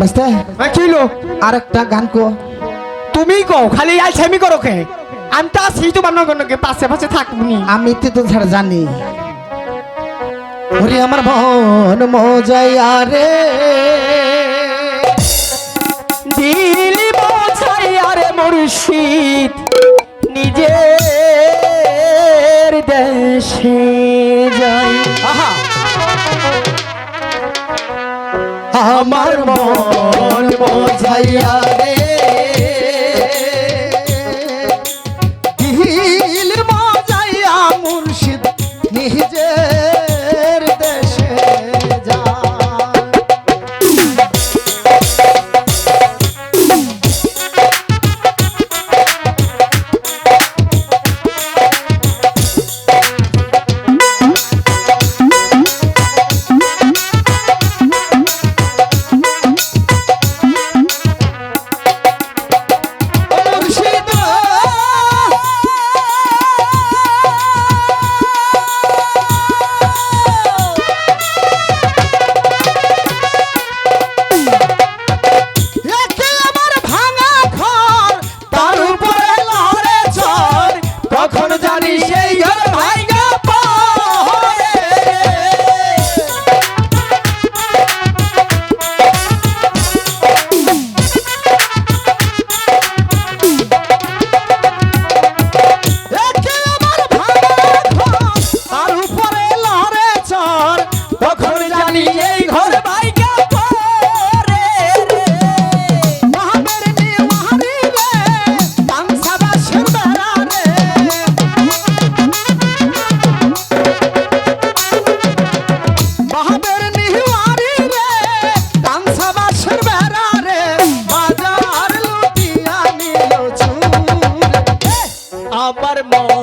বাস্তে কি হলো? আর একটা গান কো। তুমি কও খালি আলছামি করো কে? আমি তো তোমার নগর নগে পাশে পাশে থাকবনি আমি তো তো ছাড়া জানি। ওরে আমার মন মজাইয়া আরে দিলি বোঝাই আরে মুর্শিদ নিজের দেশে। আমার মন মজাইয়া আবার মন